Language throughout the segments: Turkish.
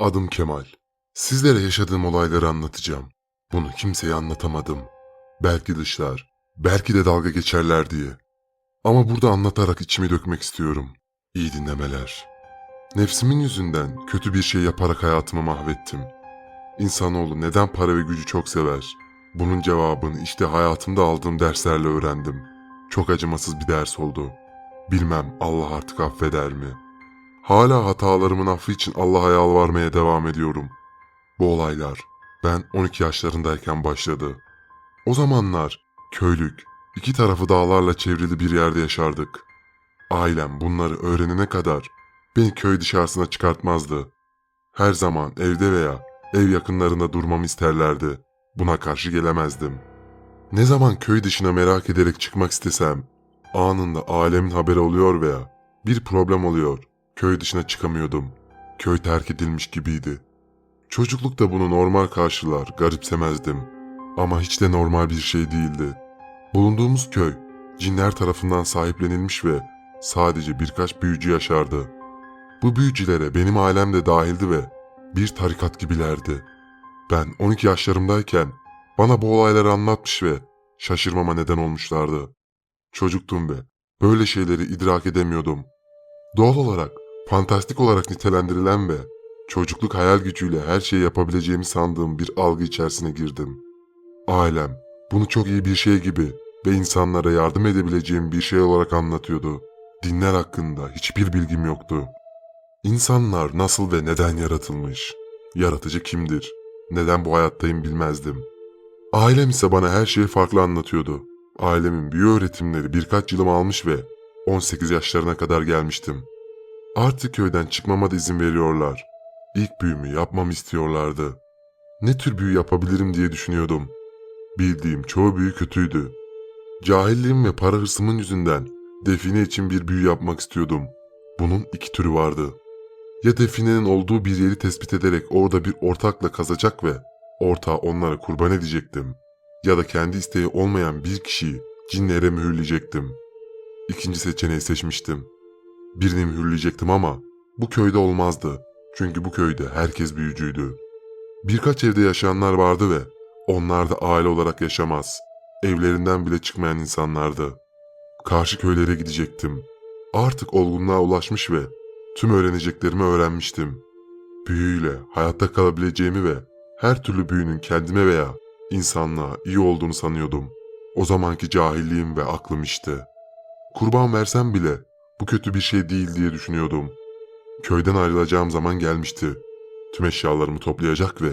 Adım Kemal. Sizlere yaşadığım olayları anlatacağım. Bunu kimseye anlatamadım. Belki dışlar, belki de dalga geçerler diye. Ama burada anlatarak içimi dökmek istiyorum. İyi dinlemeler. Nefsimin yüzünden kötü bir şey yaparak hayatımı mahvettim. İnsanoğlu neden para ve gücü çok sever? Bunun cevabını işte hayatımda aldığım derslerle öğrendim. Çok acımasız bir ders oldu. Bilmem Allah artık affeder mi? Hala hatalarımın affı için Allah'a yalvarmaya devam ediyorum. Bu olaylar ben 12 yaşlarındayken başladı. O zamanlar köylük, iki tarafı dağlarla çevrili bir yerde yaşardık. Ailem bunları öğrenene kadar beni köy dışarısına çıkartmazdı. Her zaman evde veya ev yakınlarında durmamı isterlerdi. Buna karşı gelemezdim. Ne zaman köy dışına merak ederek çıkmak istesem, anında alemin haberi oluyor veya bir problem oluyor. Köy dışına çıkamıyordum. Köy terk edilmiş gibiydi. Çocuklukta bunu normal karşılar, garipsemezdim. Ama hiç de normal bir şey değildi. Bulunduğumuz köy, cinler tarafından sahiplenilmiş ve sadece birkaç büyücü yaşardı. Bu büyücülere benim ailem de dahildi ve bir tarikat gibilerdi. Ben 12 yaşlarımdayken bana bu olayları anlatmış ve şaşırmama neden olmuşlardı. Çocuktum ve böyle şeyleri idrak edemiyordum. Doğal olarak, fantastik olarak nitelendirilen ve çocukluk hayal gücüyle her şeyi yapabileceğimi sandığım bir algı içerisine girdim. Ailem bunu çok iyi bir şey gibi ve insanlara yardım edebileceğim bir şey olarak anlatıyordu. Dinler hakkında hiçbir bilgim yoktu. İnsanlar nasıl ve neden yaratılmış? Yaratıcı kimdir? Neden bu hayattayım bilmezdim. Ailem ise bana her şeyi farklı anlatıyordu. Ailemin büyü öğretimleri birkaç yılımı almış ve 18 yaşlarına kadar gelmiştim. Artık köyden çıkmama da izin veriyorlar. İlk büyümü yapmamı istiyorlardı. Ne tür büyü yapabilirim diye düşünüyordum. Bildiğim çoğu büyü kötüydü. Cahilliğim ve para hırsımın yüzünden define için bir büyü yapmak istiyordum. Bunun iki türü vardı. Ya definenin olduğu bir yeri tespit ederek orada bir ortakla kazacak ve ortağı onlara kurban edecektim. Ya da kendi isteği olmayan bir kişiyi cinlere mühürleyecektim. İkinci seçeneği seçmiştim. Birini mühürleyecektim ama bu köyde olmazdı. Çünkü bu köyde herkes büyücüydü. Birkaç evde yaşayanlar vardı ve onlar da aile olarak yaşamaz. Evlerinden bile çıkmayan insanlardı. Karşı köylere gidecektim. Artık olgunluğa ulaşmış ve tüm öğreneceklerimi öğrenmiştim. Büyüyle hayatta kalabileceğimi ve her türlü büyünün kendime veya insanlığa iyi olduğunu sanıyordum. O zamanki cahilliğim ve aklım işte. Kurban versem bile bu kötü bir şey değil diye düşünüyordum. Köyden ayrılacağım zaman gelmişti. Tüm eşyalarımı toplayacak ve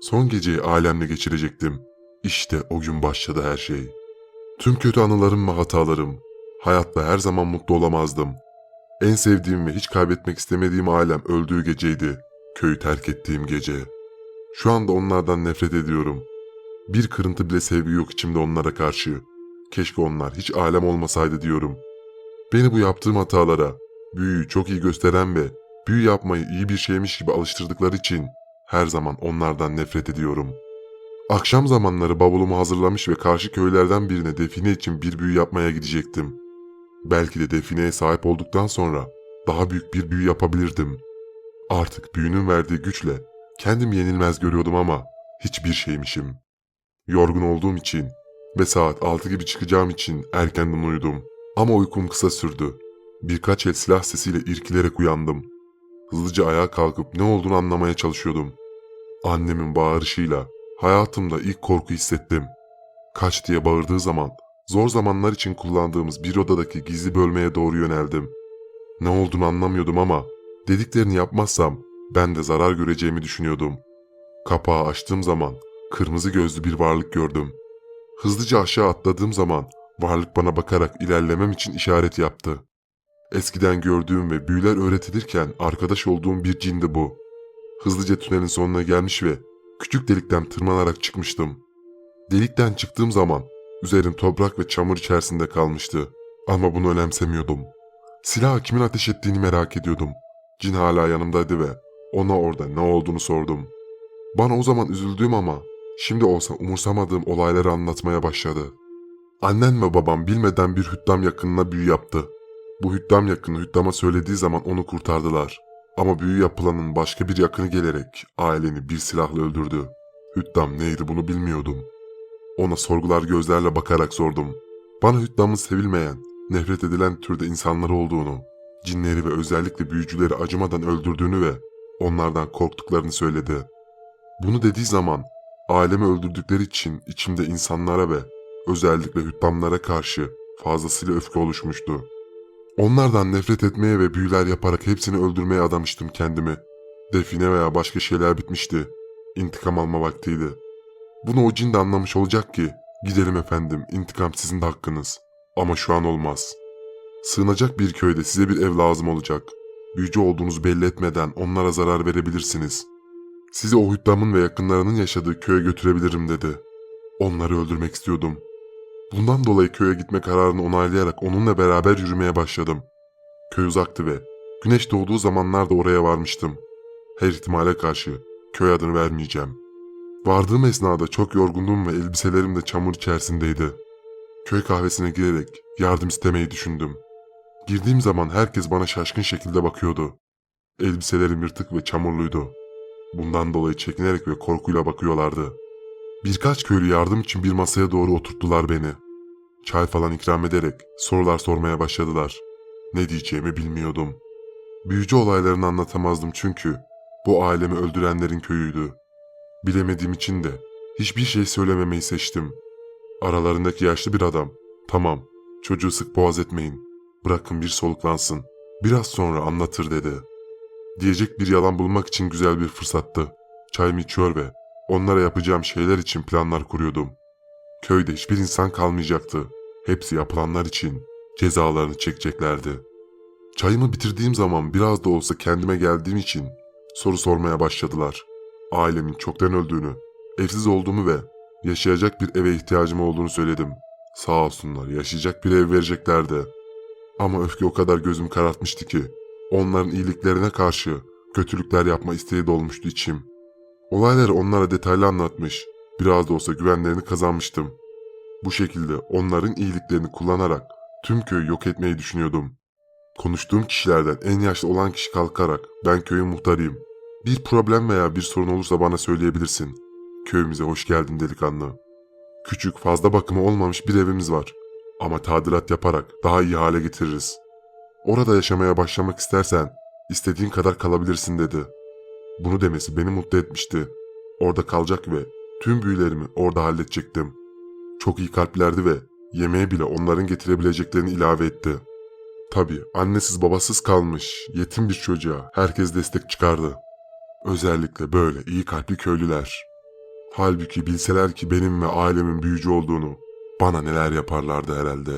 son geceyi alemle geçirecektim. İşte o gün başladı her şey. Tüm kötü anılarım ve hatalarım. Hayatta her zaman mutlu olamazdım. En sevdiğim ve hiç kaybetmek istemediğim ailem öldüğü geceydi. Köyü terk ettiğim gece. Şu anda onlardan nefret ediyorum. Bir kırıntı bile sevgi yok içimde onlara karşı. Keşke onlar hiç alem olmasaydı diyorum. Beni bu yaptığım hatalara, büyüyü çok iyi gösteren ve büyü yapmayı iyi bir şeymiş gibi alıştırdıkları için her zaman onlardan nefret ediyorum. Akşam zamanları bavulumu hazırlamış ve karşı köylerden birine define için bir büyü yapmaya gidecektim. Belki de defineye sahip olduktan sonra daha büyük bir büyü yapabilirdim. Artık büyünün verdiği güçle kendimi yenilmez görüyordum ama hiçbir şeymişim. Yorgun olduğum için ve saat 6 gibi çıkacağım için erkenden uyudum. Ama uykum kısa sürdü. Birkaç el silah sesiyle irkilerek uyandım. Hızlıca ayağa kalkıp ne olduğunu anlamaya çalışıyordum. Annemin bağırışıyla hayatımda ilk korku hissettim. Kaç diye bağırdığı zaman zor zamanlar için kullandığımız bir odadaki gizli bölmeye doğru yöneldim. Ne olduğunu anlamıyordum ama dediklerini yapmazsam ben de zarar göreceğimi düşünüyordum. Kapağı açtığım zaman kırmızı gözlü bir varlık gördüm. Hızlıca aşağı atladığım zaman varlık bana bakarak ilerlemem için işaret yaptı. Eskiden gördüğüm ve büyüler öğretilirken arkadaş olduğum bir cindi bu. Hızlıca tünelin sonuna gelmiş ve küçük delikten tırmanarak çıkmıştım. Delikten çıktığım zaman üzerim toprak ve çamur içerisinde kalmıştı. Ama bunu önemsemiyordum. Silahı kimin ateş ettiğini merak ediyordum. Cin hala yanımdaydı ve ona orada ne olduğunu sordum. Bana o zaman üzüldüğüm ama şimdi olsa umursamadığım olayları anlatmaya başladı. Annen ve babam bilmeden bir hüddam yakınına büyü yaptı. Bu hüddam yakını hüddama söylediği zaman onu kurtardılar. Ama büyü yapılanın başka bir yakını gelerek ailemi bir silahla öldürdü. Hüddam neydi bunu bilmiyordum. Ona sorgular gözlerle bakarak sordum. Bana Hüddam'ın sevilmeyen, nefret edilen türde insanlar olduğunu, cinleri ve özellikle büyücüleri acımadan öldürdüğünü ve onlardan korktuklarını söyledi. Bunu dediği zaman ailemi öldürdükleri için içimde insanlara ve özellikle hüddamlara karşı fazlasıyla öfke oluşmuştu. Onlardan nefret etmeye ve büyüler yaparak hepsini öldürmeye adamıştım kendimi. Define veya başka şeyler bitmişti. İntikam alma vaktiydi. Bunu o cin de anlamış olacak ki, gidelim efendim, intikam sizin de hakkınız. Ama şu an olmaz. Sığınacak bir köyde size bir ev lazım olacak. Büyücü olduğunuzu belli etmeden onlara zarar verebilirsiniz. Sizi o hüddamın ve yakınlarının yaşadığı köye götürebilirim dedi. Onları öldürmek istiyordum. Bundan dolayı köye gitme kararını onaylayarak onunla beraber yürümeye başladım. Köy uzaktı ve güneş doğduğu zamanlarda oraya varmıştım. Her ihtimale karşı köy adını vermeyeceğim. Vardığım esnada çok yorgundum ve elbiselerim de çamur içerisindeydi. Köy kahvesine girerek yardım istemeyi düşündüm. Girdiğim zaman herkes bana şaşkın şekilde bakıyordu. Elbiselerim yırtık ve çamurluydu. Bundan dolayı çekinerek ve korkuyla bakıyorlardı. Birkaç köylü yardım için bir masaya doğru oturttular beni. Çay falan ikram ederek sorular sormaya başladılar. Ne diyeceğimi bilmiyordum. Büyücü olaylarını anlatamazdım çünkü bu ailemi öldürenlerin köyüydü. Bilemediğim için de hiçbir şey söylememeyi seçtim. Aralarındaki yaşlı bir adam, tamam çocuğu sık boğaz etmeyin, bırakın bir soluklansın, biraz sonra anlatır dedi. Diyecek bir yalan bulmak için güzel bir fırsattı. Çayımı içiyor ve onlara yapacağım şeyler için planlar kuruyordum. Köyde hiçbir insan kalmayacaktı. Hepsi yapılanlar için cezalarını çekeceklerdi. Çayımı bitirdiğim zaman biraz da olsa kendime geldiğim için soru sormaya başladılar. Ailemin çoktan öldüğünü, evsiz olduğumu ve yaşayacak bir eve ihtiyacım olduğunu söyledim. Sağ olsunlar yaşayacak bir ev vereceklerdi. Ama öfke o kadar gözüm karartmıştı ki onların iyiliklerine karşı kötülükler yapma isteği dolmuştu içim. Olayları onlara detaylı anlatmış, biraz da olsa güvenlerini kazanmıştım. Bu şekilde onların iyiliklerini kullanarak tüm köyü yok etmeyi düşünüyordum. Konuştuğum kişilerden en yaşlı olan kişi kalkarak ben köyün muhtarıyım. Bir problem veya bir sorun olursa bana söyleyebilirsin. Köyümüze hoş geldin delikanlı. Küçük fazla bakımı olmamış bir evimiz var. Ama tadilat yaparak daha iyi hale getiririz. Orada yaşamaya başlamak istersen istediğin kadar kalabilirsin dedi. Bunu demesi beni mutlu etmişti. Orada kalacak ve tüm büyülerimi orada halledecektim. Çok iyi kalplerdi ve yemeğe bile onların getirebileceklerini ilave etti. Tabii annesiz babasız kalmış yetim bir çocuğa herkes destek çıkardı. Özellikle böyle iyi kalpli köylüler. Halbuki bilseler ki benim ve ailemin büyücü olduğunu bana neler yaparlardı herhalde.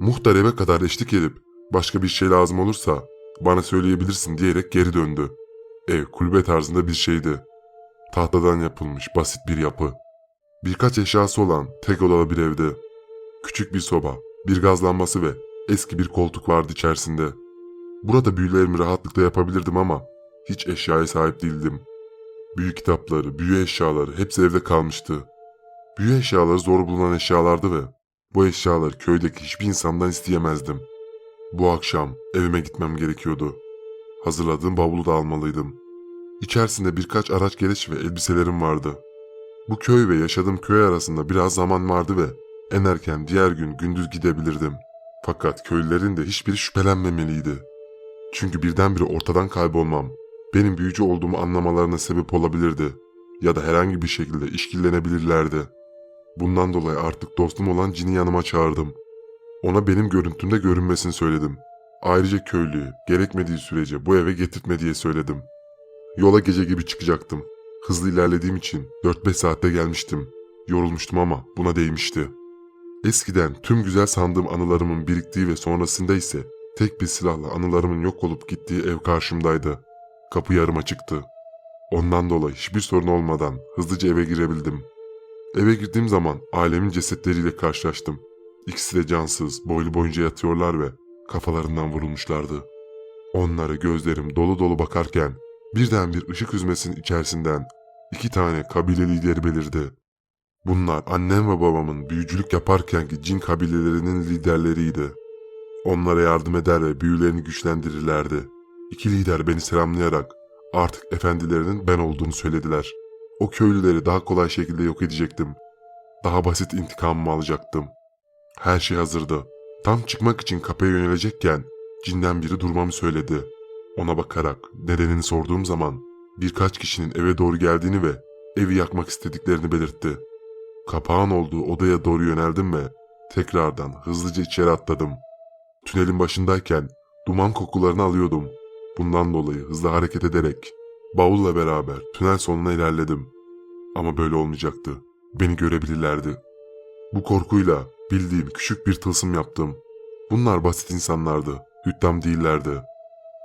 Muhtar eve kadar eşlik edip başka bir şey lazım olursa bana söyleyebilirsin diyerek geri döndü. Ev kulübe tarzında bir şeydi. Tahtadan yapılmış basit bir yapı. Birkaç eşyası olan tek odalı bir evdi. Küçük bir soba, bir gaz lambası ve eski bir koltuk vardı içerisinde. Burada büyülerimi rahatlıkla yapabilirdim ama hiç eşyaya sahip değildim. Büyü kitapları, büyü eşyaları hepsi evde kalmıştı. Büyü eşyaları zor bulunan eşyalardı ve bu eşyaları köydeki hiçbir insandan isteyemezdim. Bu akşam evime gitmem gerekiyordu. Hazırladığım bavulu da almalıydım. İçerisinde birkaç araç gereç ve elbiselerim vardı. Bu köy ve yaşadığım köy arasında biraz zaman vardı ve en erken diğer gün gündüz gidebilirdim. Fakat köylülerin de hiçbiri şüphelenmemeliydi. Çünkü birdenbire ortadan kaybolmam benim büyücü olduğumu anlamalarına sebep olabilirdi ya da herhangi bir şekilde işkillenebilirlerdi. Bundan dolayı artık dostum olan Cin'i yanıma çağırdım. Ona benim görüntümde görünmesini söyledim. Ayrıca köylüyü gerekmediği sürece bu eve getirtme diye söyledim. Yola gece gibi çıkacaktım. Hızlı ilerlediğim için 4-5 saatte gelmiştim. Yorulmuştum ama buna değmişti. Eskiden tüm güzel sandığım anılarımın biriktiği ve sonrasında ise tek bir silahla anılarımın yok olup gittiği ev karşımdaydı. Kapı yarım açıktı. Ondan dolayı hiçbir sorun olmadan hızlıca eve girebildim. Eve girdiğim zaman ailemin cesetleriyle karşılaştım. İkisi de cansız, boylu boyunca yatıyorlar ve kafalarından vurulmuşlardı. Onlara gözlerim dolu dolu bakarken birden bir ışık hüzmesinin içerisinden iki tane kabile lideri belirdi. Bunlar annem ve babamın büyücülük yaparkenki cin kabilelerinin liderleriydi. Onlara yardım eder ve büyülerini güçlendirirlerdi. İki lider beni selamlayarak artık efendilerinin ben olduğunu söylediler. O köylüleri daha kolay şekilde yok edecektim. Daha basit intikamımı alacaktım. Her şey hazırdı. Tam çıkmak için kapıya yönelecekken cinden biri durmamı söyledi. Ona bakarak nedenini sorduğum zaman birkaç kişinin eve doğru geldiğini ve evi yakmak istediklerini belirtti. Kapağın olduğu odaya doğru yöneldim ve tekrardan hızlıca içeri atladım. Tünelin başındayken duman kokularını alıyordum. Bundan dolayı hızlı hareket ederek bavulla beraber tünel sonuna ilerledim. Ama böyle olmayacaktı. Beni görebilirlerdi. Bu korkuyla bildiğim küçük bir tılsım yaptım. Bunlar basit insanlardı. Hüddam değillerdi.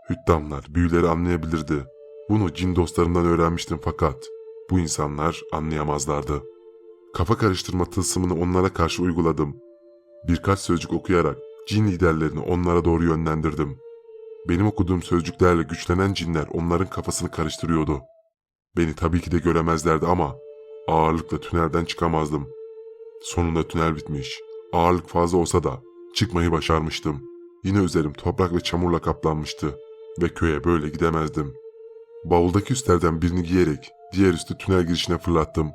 Hüddamlar büyüleri anlayabilirdi. Bunu cin dostlarımdan öğrenmiştim fakat bu insanlar anlayamazlardı. Kafa karıştırma tılsımını onlara karşı uyguladım. Birkaç sözcük okuyarak cin liderlerini onlara doğru yönlendirdim. Benim okuduğum sözcüklerle güçlenen cinler onların kafasını karıştırıyordu. Beni tabii ki de göremezlerdi ama ağırlıkla tünelden çıkamazdım. Sonunda tünel bitmiş. Ağırlık fazla olsa da çıkmayı başarmıştım. Yine üzerim toprak ve çamurla kaplanmıştı ve köye böyle gidemezdim. Bavuldaki üstlerden birini giyerek diğer üstü tünel girişine fırlattım.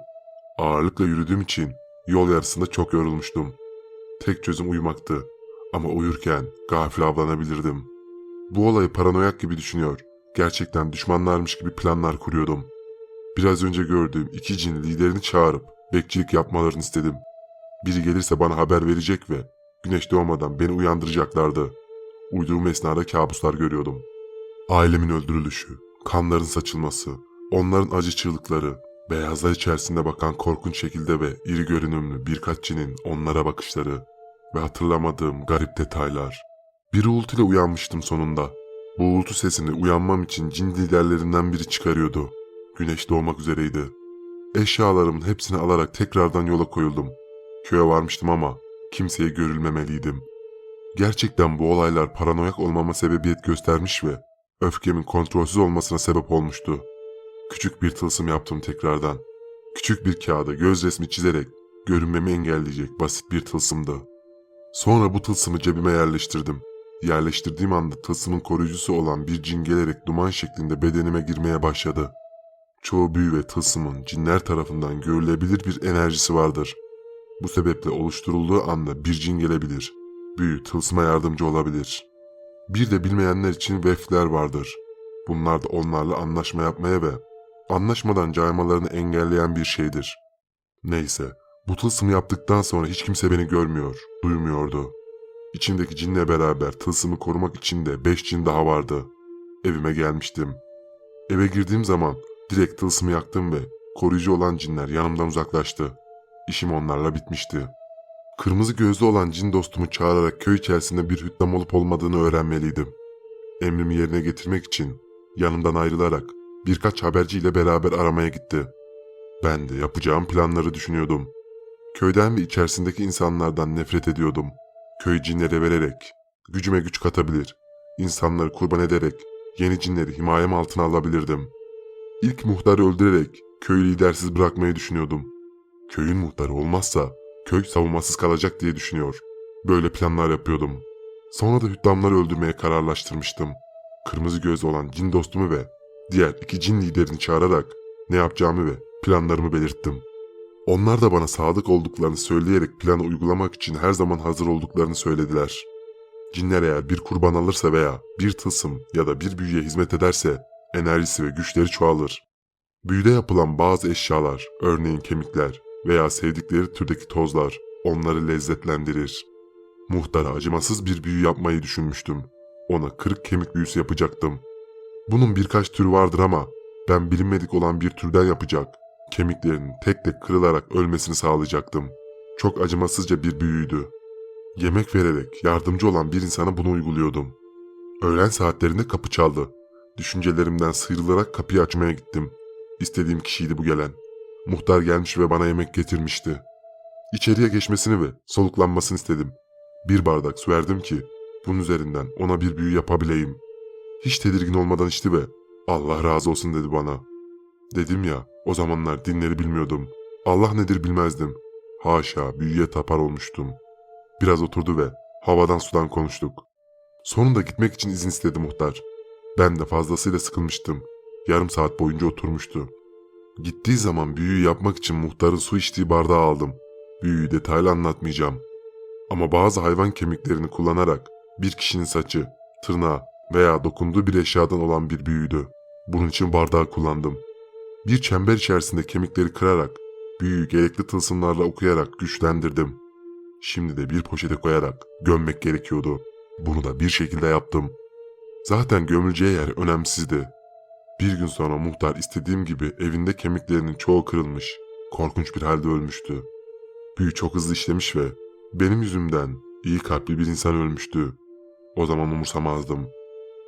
Ağırlıkla yürüdüğüm için yol yarısında çok yorulmuştum. Tek çözüm uyumaktı ama uyurken gafil avlanabilirdim. Bu olayı paranoyak gibi düşünüyor, gerçekten düşmanlarmış gibi planlar kuruyordum. Biraz önce gördüğüm iki cin liderini çağırıp bekçilik yapmalarını istedim. Biri gelirse bana haber verecek ve güneş doğmadan beni uyandıracaklardı. Uyuduğum esnada kabuslar görüyordum. Ailemin öldürülüşü, kanların saçılması, onların acı çığlıkları, beyazlar içerisinde bakan korkunç şekilde ve iri görünümlü birkaç cinin onlara bakışları ve hatırlamadığım garip detaylar. Bir uğultuyla uyanmıştım sonunda. Bu uğultu sesini uyanmam için cin liderlerinden biri çıkarıyordu. Güneş doğmak üzereydi. Eşyalarımın hepsini alarak tekrardan yola koyuldum. Köye varmıştım ama kimseye görülmemeliydim. Gerçekten bu olaylar paranoyak olmama sebebiyet göstermiş ve öfkemin kontrolsüz olmasına sebep olmuştu. Küçük bir tılsım yaptım tekrardan. Küçük bir kağıda göz resmi çizerek görünmemi engelleyecek basit bir tılsımdı. Sonra bu tılsımı cebime yerleştirdim. Yerleştirdiğim anda tılsımın koruyucusu olan bir cin gelerek duman şeklinde bedenime girmeye başladı. Çoğu büyü ve tılsımın cinler tarafından görülebilir bir enerjisi vardır. Bu sebeple oluşturulduğu anda bir cin gelebilir. Büyü tılsıma yardımcı olabilir. Bir de bilmeyenler için vefler vardır. Bunlar da onlarla anlaşma yapmaya ve anlaşmadan caymalarını engelleyen bir şeydir. Neyse, bu tılsımı yaptıktan sonra hiç kimse beni görmüyor, duymuyordu. İçimdeki cinle beraber tılsımı korumak için de beş cin daha vardı. Evime gelmiştim. Eve girdiğim zaman direkt tılsımı yaktım ve koruyucu olan cinler yanımdan uzaklaştı. İşim onlarla bitmişti. Kırmızı gözlü olan cin dostumu çağırarak köy içerisinde bir hüddam olup olmadığını öğrenmeliydim. Emrimi yerine getirmek için yanımdan ayrılarak birkaç haberciyle beraber aramaya gitti. Ben de yapacağım planları düşünüyordum. Köyden ve içerisindeki insanlardan nefret ediyordum. Köy cinlere vererek gücüme güç katabilir, insanları kurban ederek yeni cinleri himayem altına alabilirdim. İlk muhtarı öldürerek köyü lidersiz bırakmayı düşünüyordum. Köyün muhtarı olmazsa köy savunmasız kalacak diye düşünüyor. Böyle planlar yapıyordum. Sonra da hüddamları öldürmeye kararlaştırmıştım. Kırmızı göz olan cin dostumu ve diğer iki cin liderini çağırarak ne yapacağımı ve planlarımı belirttim. Onlar da bana sadık olduklarını söyleyerek planı uygulamak için her zaman hazır olduklarını söylediler. Cinler eğer bir kurban alırsa veya bir tılsım ya da bir büyüye hizmet ederse enerjisi ve güçleri çoğalır. Büyüde yapılan bazı eşyalar, örneğin kemikler veya sevdikleri türdeki tozlar onları lezzetlendirir. Muhtara acımasız bir büyü yapmayı düşünmüştüm. Ona kırık kemik büyüsü yapacaktım. Bunun birkaç türü vardır ama ben bilinmedik olan bir türden yapacak. Kemiklerinin tek tek kırılarak ölmesini sağlayacaktım. Çok acımasızca bir büyüydü. Yemek vererek yardımcı olan bir insana bunu uyguluyordum. Öğlen saatlerinde kapı çaldı. Düşüncelerimden sıyrılarak kapıyı açmaya gittim. İstediğim kişiydi bu gelen. Muhtar gelmiş ve bana yemek getirmişti. İçeriye geçmesini ve soluklanmasını istedim. Bir bardak su verdim ki bunun üzerinden ona bir büyü yapabileyim. Hiç tedirgin olmadan içti ve Allah razı olsun dedi bana. Dedim ya o zamanlar dinleri bilmiyordum. Allah nedir bilmezdim. Haşa büyüye tapar olmuştum. Biraz oturdu ve havadan sudan konuştuk. Sonunda gitmek için izin istedi muhtar. Ben de fazlasıyla sıkılmıştım. Yarım saat boyunca oturmuştu. Gittiği zaman büyüyü yapmak için muhtarın su içtiği bardağı aldım. Büyüyü detaylı anlatmayacağım. Ama bazı hayvan kemiklerini kullanarak bir kişinin saçı, tırnağı veya dokunduğu bir eşyadan olan bir büyüydü. Bunun için bardağı kullandım. Bir çember içerisinde kemikleri kırarak, büyüyü gerekli tılsımlarla okuyarak güçlendirdim. Şimdi de bir poşete koyarak gömmek gerekiyordu. Bunu da bir şekilde yaptım. Zaten gömüleceği yer önemsizdi. Bir gün sonra muhtar istediğim gibi evinde kemiklerinin çoğu kırılmış, korkunç bir halde ölmüştü. Büyü çok hızlı işlemiş ve benim yüzümden iyi kalpli bir insan ölmüştü. O zaman umursamazdım.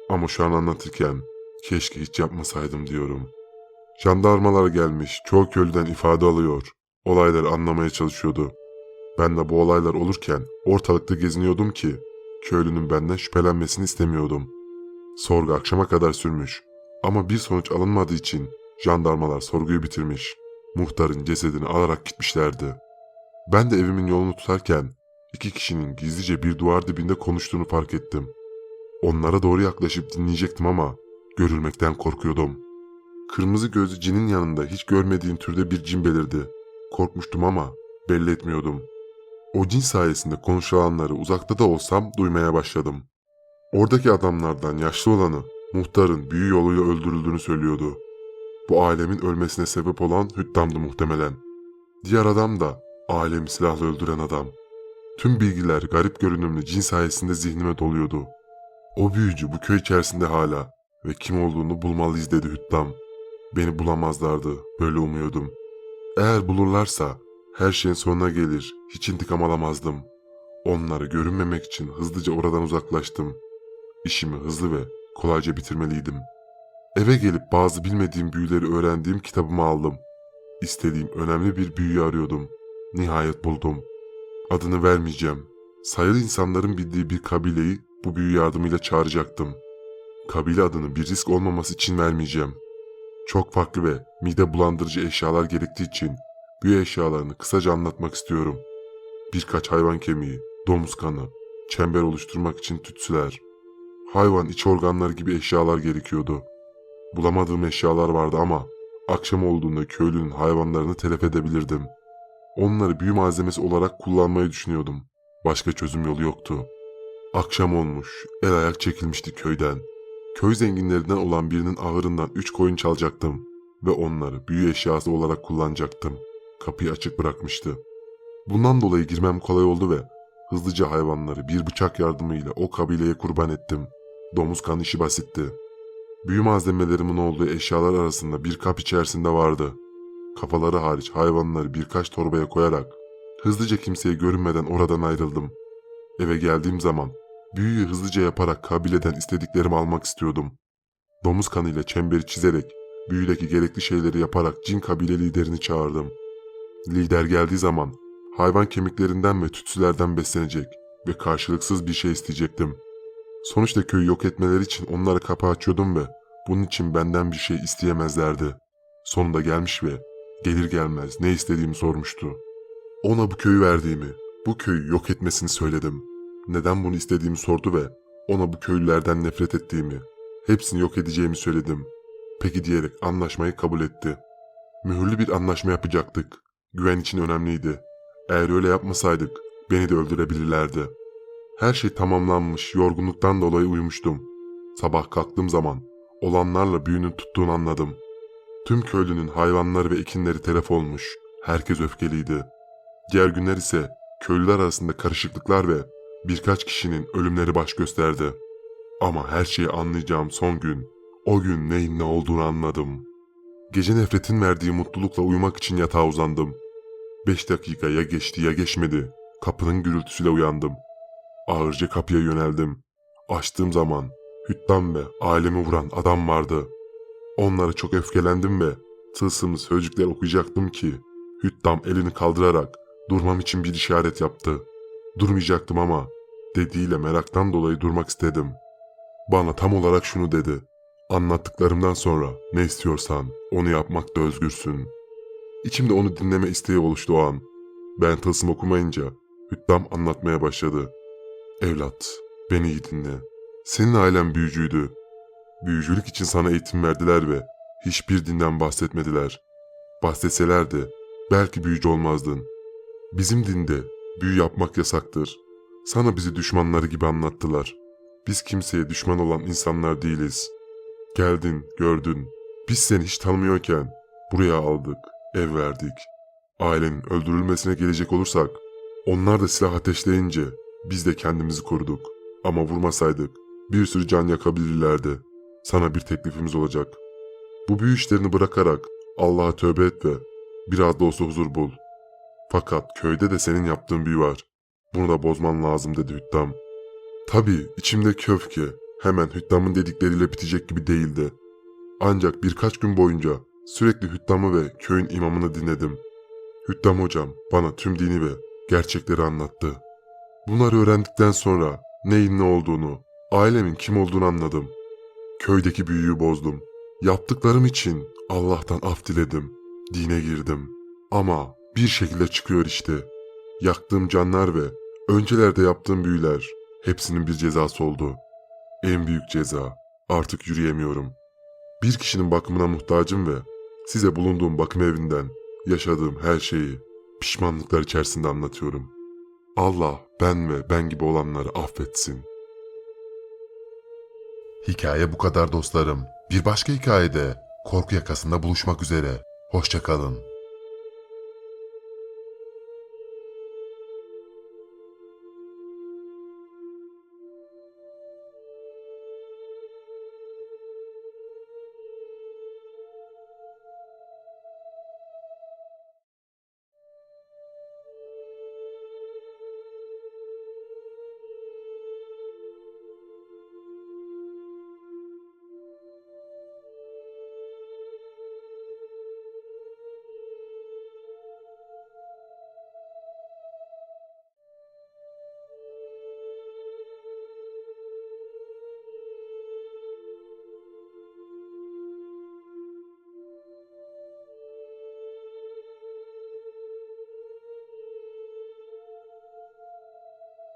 Ama şu an anlatırken keşke hiç yapmasaydım diyorum. Jandarmalar gelmiş, çoğu köylüden ifade alıyor. Olayları anlamaya çalışıyordu. Ben de bu olaylar olurken ortalıkta geziniyordum ki köylünün benden şüphelenmesini istemiyordum. Sorgu akşama kadar sürmüş. Ama bir sonuç alınmadığı için jandarmalar sorguyu bitirmiş. Muhtarın cesedini alarak gitmişlerdi. Ben de evimin yolunu tutarken iki kişinin gizlice bir duvar dibinde konuştuğunu fark ettim. Onlara doğru yaklaşıp dinleyecektim ama görülmekten korkuyordum. Kırmızı gözlü cinin yanında hiç görmediğim türde bir cin belirdi. Korkmuştum ama belli etmiyordum. O cin sayesinde konuşulanları uzakta da olsam duymaya başladım. Oradaki adamlardan yaşlı olanı muhtarın büyü yoluyla öldürüldüğünü söylüyordu. Bu alemin ölmesine sebep olan Hüddam'dı muhtemelen. Diğer adam da alemi silahla öldüren adam. Tüm bilgiler garip görünümlü cin sayesinde zihnime doluyordu. O büyücü bu köy içerisinde hala ve kim olduğunu bulmalıyız dedi Hüddam. Beni bulamazlardı, böyle umuyordum. Eğer bulurlarsa her şeyin sonuna gelir, hiç intikam alamazdım. Onları görünmemek için hızlıca oradan uzaklaştım. İşimi hızlı ve kolayca bitirmeliydim. Eve gelip bazı bilmediğim büyüleri öğrendiğim kitabımı aldım. İstediğim önemli bir büyüyü arıyordum. Nihayet buldum. Adını vermeyeceğim. Sayılı insanların bildiği bir kabileyi bu büyü yardımıyla çağıracaktım. Kabile adını bir risk olmaması için vermeyeceğim. Çok farklı ve mide bulandırıcı eşyalar gerektiği için büyü eşyalarını kısaca anlatmak istiyorum. Birkaç hayvan kemiği, domuz kanı, çember oluşturmak için tütsüler, hayvan iç organları gibi eşyalar gerekiyordu. Bulamadığım eşyalar vardı ama akşam olduğunda köylünün hayvanlarını telef edebilirdim. Onları büyü malzemesi olarak kullanmayı düşünüyordum. Başka çözüm yolu yoktu. Akşam olmuş, el ayak çekilmişti köyden. Köy zenginlerinden olan birinin ahırından üç koyun çalacaktım ve onları büyü eşyası olarak kullanacaktım. Kapıyı açık bırakmıştı. Bundan dolayı girmem kolay oldu ve hızlıca hayvanları bir bıçak yardımıyla o kabileye kurban ettim. Domuz kan işi basitti. Büyü malzemelerimin olduğu eşyalar arasında bir kap içerisinde vardı. Kafaları hariç hayvanları birkaç torbaya koyarak hızlıca kimseye görünmeden oradan ayrıldım. Eve geldiğim zaman büyüyü hızlıca yaparak kabileden istediklerimi almak istiyordum. Domuz kanıyla çemberi çizerek büyüdeki gerekli şeyleri yaparak cin kabile liderini çağırdım. Lider geldiği zaman hayvan kemiklerinden ve tütsülerden beslenecek ve karşılıksız bir şey isteyecektim. Sonuçta köyü yok etmeleri için onlara kapı açıyordum ve bunun için benden bir şey isteyemezlerdi. Sonunda gelmiş ve gelir gelmez ne istediğimi sormuştu. Ona bu köyü verdiğimi, bu köyü yok etmesini söyledim. Neden bunu istediğimi sordu ve ona bu köylülerden nefret ettiğimi, hepsini yok edeceğimi söyledim. Peki diyerek anlaşmayı kabul etti. Mühürlü bir anlaşma yapacaktık. Güven için önemliydi. Eğer öyle yapmasaydık beni de öldürebilirlerdi. Her şey tamamlanmış, yorgunluktan dolayı uyumuştum. Sabah kalktığım zaman olanlarla büyünün tuttuğunu anladım. Tüm köylünün hayvanları ve ekinleri telef olmuş. Herkes öfkeliydi. Diğer günler ise köylüler arasında karışıklıklar ve birkaç kişinin ölümleri baş gösterdi. Ama her şeyi anlayacağım son gün, o gün neyin ne olduğunu anladım. Gece nefretin verdiği mutlulukla uyumak için yatağa uzandım. Beş dakika ya geçti ya geçmedi. Kapının gürültüsüyle uyandım. Ağırca kapıya yöneldim. Açtığım zaman Hüttam ve ailemi vuran adam vardı. Onlara çok öfkelendim ve tılsımlı sözcükler okuyacaktım ki Hüttam elini kaldırarak durmam için bir işaret yaptı. Durmayacaktım ama dediğiyle meraktan dolayı durmak istedim. Bana tam olarak şunu dedi. Anlattıklarımdan sonra ne istiyorsan onu yapmakta özgürsün. İçimde onu dinleme isteği oluştu o an. Ben tılsım okumayınca Hüttam anlatmaya başladı. Evlat, beni iyi dinle. Senin ailen büyücüydü. büyücülük için sana eğitim verdiler ve hiçbir dinden bahsetmediler. Bahsetselerdi belki büyücü olmazdın. Bizim dinde büyü yapmak yasaktır. Sana bizi düşmanları gibi anlattılar. Biz kimseye düşman olan insanlar değiliz. Geldin, gördün. Biz seni hiç tanımıyorken buraya aldık, ev verdik. Ailenin öldürülmesine gelecek olursak, onlar da silah ateşleyince biz de kendimizi koruduk. Ama vurmasaydık bir sürü can yakabilirlerdi. Sana bir teklifimiz olacak. Bu büyü işlerini bırakarak Allah'a tövbe et ve biraz da olsa huzur bul. Fakat köyde de senin yaptığın büyü var. Bunu da bozman lazım dedi Hüttam. Tabii içimdeki öfke hemen Hüttam'ın dedikleriyle bitecek gibi değildi. Ancak birkaç gün boyunca sürekli Hüttam'ı ve köyün imamını dinledim. Hüttam hocam bana tüm dini ve gerçekleri anlattı. Bunları öğrendikten sonra neyin ne olduğunu, ailemin kim olduğunu anladım. Köydeki büyüyü bozdum. Yaptıklarım için Allah'tan af diledim. Dine girdim. Ama bir şekilde çıkıyor işte. Yaktığım canlar ve öncelerde yaptığım büyüler hepsinin bir cezası oldu. En büyük ceza. Artık yürüyemiyorum. Bir kişinin bakımına muhtacım ve size bulunduğum bakım evinden yaşadığım her şeyi pişmanlıklar içerisinde anlatıyorum. Allah ben ve ben gibi olanları affetsin. Hikaye bu kadar dostlarım. Bir başka hikayede korku yakasında buluşmak üzere. Hoşçakalın.